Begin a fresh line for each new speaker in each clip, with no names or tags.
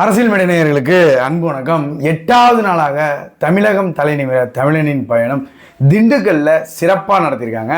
அரசியல் மேடைநேயர்களுக்கு அன்பு வணக்கம். எட்டாவது நாளாக தமிழகம் தலைநிமிர தமிழனின் பயணம் திண்டுக்கல்ல சிறப்பாக நடத்தியிருக்காங்க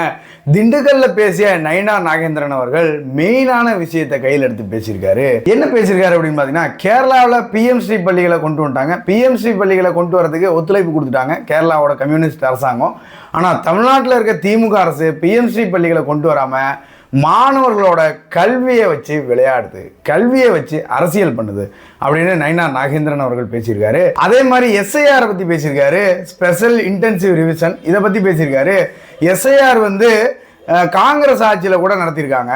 திண்டுக்கல்ல பேசிய நயனா நாகேந்திரன் அவர்கள் மெயினான விஷயத்தை கையில் எடுத்து பேசியிருக்காரு. என்ன பேசியிருக்காரு அப்படின்னு பார்த்தீங்கன்னா கேரளாவில் பிஎம்ஸ்ரீ பள்ளிகளை கொண்டு வந்துட்டாங்க. பிஎம்ஸ்ரீ பள்ளிகளை கொண்டு வரதுக்கு ஒத்துழைப்பு கொடுத்துட்டாங்க கேரளாவோட கம்யூனிஸ்ட் அரசாங்கம். ஆனால் தமிழ்நாட்டில் இருக்க திமுக அரசு பிஎம்ஸ்ரீ பள்ளிகளை கொண்டு வராமல் மாணவர்களோட கல்வியை வச்சு விளையாடுது கல்வியை வச்சு அரசியல் பண்ணுது அப்படின்னு நைனா நாகேந்திரன் அவர்கள் பேசியிருக்காரு. அதே மாதிரி எஸ்ஐஆர் பற்றி பேசியிருக்காரு ஸ்பெஷல் இன்டென்சிவ் ரிவிஷன் இதை பற்றி பேசியிருக்காரு. எஸ்ஐஆர் வந்து காங்கிரஸ் ஆட்சியில் கூட நடத்தியிருக்காங்க.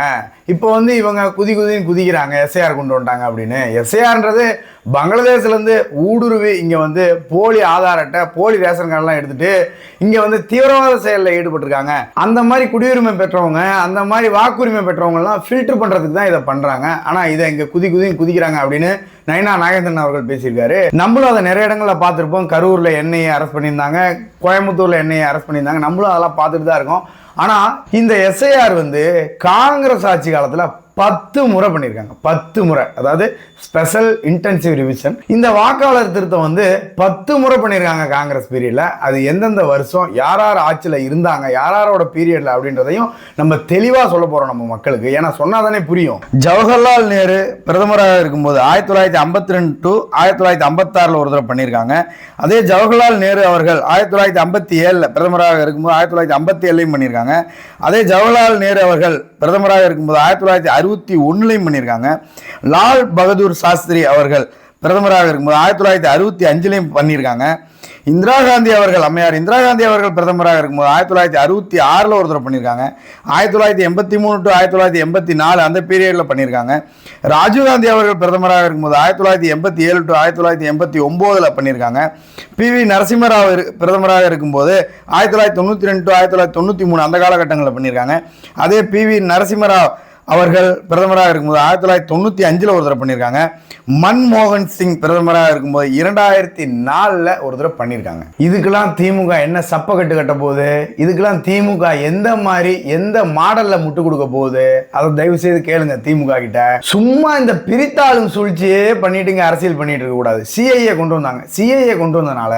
இப்போ வந்து இவங்க குதி குதின்னு குதிக்கிறாங்க எஸ்ஐஆர் கொண்டு வந்துட்டாங்க அப்படின்னு. எஸ்ஐஆர்ன்றது பங்களாதேஷ்லேருந்து ஊடுருவி இங்கே வந்து போலி ஆதார் அட்டை போலி ரேஷன் கார்டெலாம் எடுத்துகிட்டு இங்கே வந்து தீவிரவாத செயலில் ஈடுபட்டிருக்காங்க. அந்த மாதிரி குடியுரிமை பெற்றவங்க அந்த மாதிரி வாக்குரிமை பெற்றவங்கலாம் ஃபில்டர் பண்ணுறதுக்கு தான் இதை பண்ணுறாங்க ஆனால் இதை இங்கே குதி குதி குதிக்கிறாங்க அப்படின்னு நயனா நாகேந்திரன் அவர்கள் பேசியிருக்காரு. நம்மளும் அதை நிறைய இடங்களில் பார்த்துருப்போம். கரூரில் எண்ணெயை அரெஸ்ட் பண்ணியிருந்தாங்க. கோயம்புத்தூரில் எண்ணெயை அரெஸ்ட் பண்ணியிருந்தாங்க. நம்மளும் அதெல்லாம் பார்த்துட்டு தான் இருக்கோம். ஆனால் இந்த எஸ்ஐஆர் வந்து காங்கிரஸ் ஆட்சி காலத்தில் பத்து முறை பண்ணியிருக்காங்க. பத்து முறை. அதாவது ஸ்பெஷல் இன்டென்சிவ் ரிவிஷன் இந்த வாக்காளர் திருத்தம் வந்து பத்து முறை பண்ணியிருக்காங்க காங்கிரஸ் பீரியடில் அது எந்தெந்த வருஷம் யார் யார் ஆட்சியில் இருந்தாங்க யார் யாரோட பீரியடில் அப்படின்றதையும் நம்ம தெளிவாக சொல்ல போகிறோம் நம்ம மக்களுக்கு. ஏன்னா சொன்னால் தானே புரியும். ஜவஹர்லால் நேரு பிரதமராக இருக்கும்போது ஆயிரத்தி தொள்ளாயிரத்தி ஐம்பத்தி ரெண்டு டு ஆயிரத்தி தொள்ளாயிரத்தி ஐம்பத்தாறில் ஒரு தடவை பண்ணியிருக்காங்க. அதே ஜவஹர்லால் நேரு அவர்கள் ஆயிரத்தி தொள்ளாயிரத்தி ஐம்பத்தி ஏழில் பிரதமராக இருக்கும்போது ஆயிரத்தி தொள்ளாயிரத்தி ஐம்பத்தி ஏழுலையும் பண்ணியிருக்காங்க. அதே ஜவஹர்லால் நேரு அவர்கள் பிரதமராக இருக்கும்போது ஆயிரத்தி தொள்ளாயிரத்தி அறுபத்தி ஒன்றுலையும் பண்ணியிருக்காங்க. லால் பகதூர் சாஸ்திரி அவர்கள் பிரதமராக இருக்கும்போது ஆயிரத்தி தொள்ளாயிரத்தி அறுபத்தி அஞ்சுலையும் பண்ணியிருக்காங்க. இந்திரா காந்தி அவர்கள் அம்மையார் இந்திரா காந்தி அவர்கள் பிரதமராக இருக்கும்போது ஆயிரத்தி தொள்ளாயிரத்தி அறுபத்தி ஆறில் ஒருத்தர் பண்ணியிருக்காங்க. ஆயிரத்தி தொள்ளாயிரத்தி எண்பத்தி மூணு டு ஆயிரத்தி தொள்ளாயிரத்தி எண்பத்தி நாலு அந்த பீரியடில் பண்ணியிருக்காங்க. ராஜீவ்காந்தி அவர்கள் பிரதமராக இருக்கும்போது ஆயிரத்தி தொள்ளாயிரத்தி எண்பத்தி ஏழு டு ஆயிரத்தி தொள்ளாயிரத்தி எண்பத்தி ஒம்போதில் பண்ணியிருக்காங்க. பி வி நரசிம்மராவ் பிரதமராக இருக்கும்போது ஆயிரத்தி தொள்ளாயிரத்தி தொண்ணூற்றி ரெண்டு டு ஆயிரத்தி தொள்ளாயிரத்தி தொண்ணூற்றி மூணு அந்த காலகட்டங்களில் பண்ணியிருக்காங்க. அதே பி வி நரசிம்மராவ் அவர்கள் பிரதமராக இருக்கும்போது ஆயிரத்தி தொள்ளாயிரத்தி தொண்ணூற்றி அஞ்சில் ஒரு தடவை பண்ணியிருக்காங்க. மன்மோகன் சிங் பிரதமராக இருக்கும்போது இரண்டாயிரத்தி நாலில் ஒரு தடவை பண்ணியிருக்காங்க. இதுக்கெல்லாம் திமுக என்ன சப்ப கட்டு கட்ட போகுது? இதுக்கெல்லாம் திமுக எந்த மாதிரி எந்த மாடலில் முட்டு கொடுக்க போகுது? அதை தயவு செய்து கேளுங்க திமுக கிட்ட. சும்மா இந்த பிரித்தாளும் சூழ்ச்சியே பண்ணிட்டுங்க அரசியல் பண்ணிட்டு இருக்க கூடாது சிஐஏ கொண்டு வந்தாங்க. சிஐஏ கொண்டு வந்தனால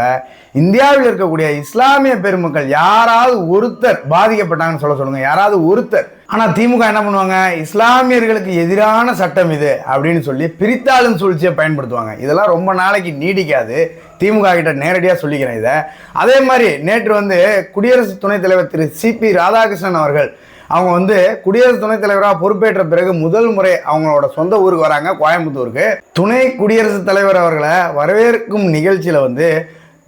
இந்தியாவில் இருக்கக்கூடிய இஸ்லாமிய பெருமக்கள் யாராவது ஒருத்தர் பாதிக்கப்பட்டாங்கன்னு சொல்ல சொல்லுங்க. யாராவது ஒருத்தர். ஆனால் திமுக என்ன பண்ணுவாங்க? இஸ்லாமியர்களுக்கு எதிரான சட்டம் இது அப்படின்னு சொல்லி பிரித்தாளும் சூழ்ச்சியை பயன்படுத்துவாங்க. இதெல்லாம் ரொம்ப நாளைக்கு நீடிக்காது. திமுக கிட்ட நேரடியாக சொல்லிக்கிறேன் இதை. அதே மாதிரி நேற்று வந்து குடியரசு துணைத் தலைவர் திரு சிபி ராதாகிருஷ்ணன் அவர்கள் அவங்க வந்து குடியரசு துணைத் தலைவராக பொறுப்பேற்ற பிறகு முதல் முறை அவங்களோட சொந்த ஊருக்கு வராங்க கோயம்புத்தூருக்கு. துணை குடியரசுத் தலைவர் அவர்களை வரவேற்கும் நிகழ்ச்சியில் வந்து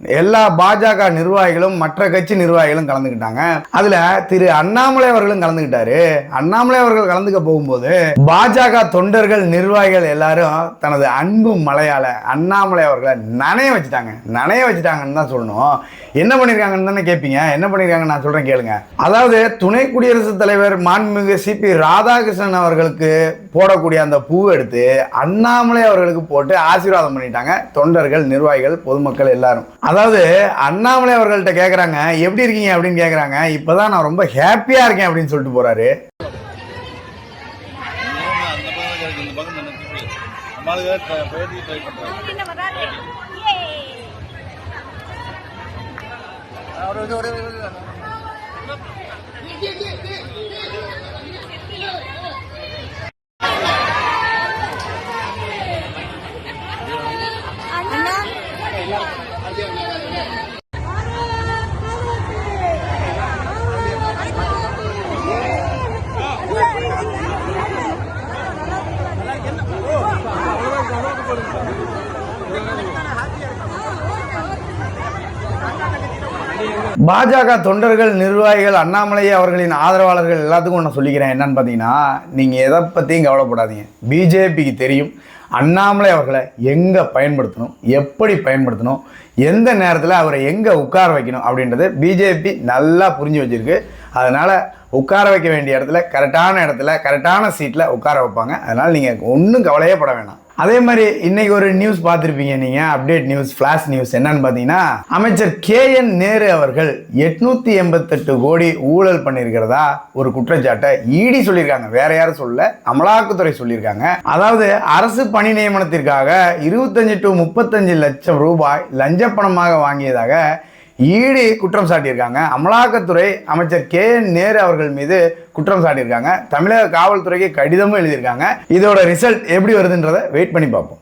எல்லா பாஜக நிர்வாகிகளும் மற்ற கட்சி நிர்வாகிகளும் கலந்துக்கிட்டாங்க. அதுல திரு அண்ணாமலை அவர்களும் கலந்துக்கிட்டாரு. அண்ணாமலை அவர்கள் கலந்துக்க போகும்போது பாஜக தொண்டர்கள் நிர்வாகிகள் எல்லாரும் தனது அன்பு மலையால அண்ணாமலை அவர்களை நனைய வச்சுட்டாங்க. நனைய வச்சுட்டாங்கன்னு தான் சொல்லணும். என்ன பண்ணியிருக்காங்கன்னு தானே கேட்பீங்க என்ன பண்ணியிருக்காங்க நான் சொல்றேன் கேளுங்க. அதாவது துணை குடியரசுத் தலைவர் மாண்புமிகு சிபி ராதாகிருஷ்ணன் அவர்களுக்கு போடக்கூடிய அந்த பூவை எடுத்து அண்ணாமலை அவர்களுக்கு போட்டு ஆசீர்வாதம் பண்ணிட்டாங்க தொண்டர்கள் நிர்வாகிகள் பொதுமக்கள் எல்லாரும். அதாவது அண்ணாமலை அவர்கள்ட்ட கேட்குறாங்க எப்படி இருக்கீங்க? அப்படின்னு கேட்குறாங்க இப்போதான் நான் ரொம்ப ஹாப்பியாக இருக்கேன் அப்படின்னு சொல்லிட்டு போறாரு.
அந்த
பாஜக தொண்டர்கள் நிர்வாகிகள் அண்ணாமலை அவர்களின் ஆதரவாளர்கள் எல்லாத்துக்கும் நான் சொல்லிக்கிறேன். என்னன்னு பார்த்தீங்கன்னா நீங்கள் எதை பற்றியும் கவலைப்படாதீங்க. பிஜேபிக்கு தெரியும் அண்ணாமலை அவர்களை எங்கே பயன்படுத்தணும் எப்படி பயன்படுத்தணும் எந்த நேரத்தில் அவரை எங்கே உட்கார வைக்கணும் அப்படின்றது பிஜேபி நல்லா புரிஞ்சு வச்சுருக்கு. அதனால் உட்கார வைக்க வேண்டிய இடத்துல கரெக்டான இடத்துல கரெக்டான சீட்டில் உட்கார வைப்பாங்க. அதனால் நீங்கள் ஒன்றும் கவலையே பட வேணாம். அதே மாதிரி இன்னைக்கு ஒரு நியூஸ் பார்த்துருப்பீங்க நீங்க அப்டேட் நியூஸ் ஃபிளாஷ் நியூஸ் என்னன்னு பார்த்தீங்கன்னா அமைச்சர் கே என் நேரு அவர்கள் எட்நூத்தி எண்பத்தெட்டு கோடி ஊழல் பண்ணியிருக்கிறதா ஒரு குற்றச்சாட்டை ஈடி சொல்லியிருக்காங்க. வேற யாரும் சொல்ல அமலாக்கத்துறை சொல்லியிருக்காங்க. அதாவது அரசு பணி நியமனத்திற்காக இருபத்தஞ்சு டு முப்பத்தஞ்சு லட்சம் ரூபாய் லஞ்ச பணமாக வாங்கியதாக ஈடி குற்றம் சாட்டியிருக்காங்க. அமலாக்கத்துறை அமைச்சர் கே. என் நேரு அவர்கள் மீது குற்றம் சாட்டியிருக்காங்க. தமிழக காவல்துறைக்கு கடிதமும் எழுதியிருக்காங்க. இதோட ரிசல்ட் எப்படி வருதுன்றதை வெயிட் பண்ணி பார்ப்போம்.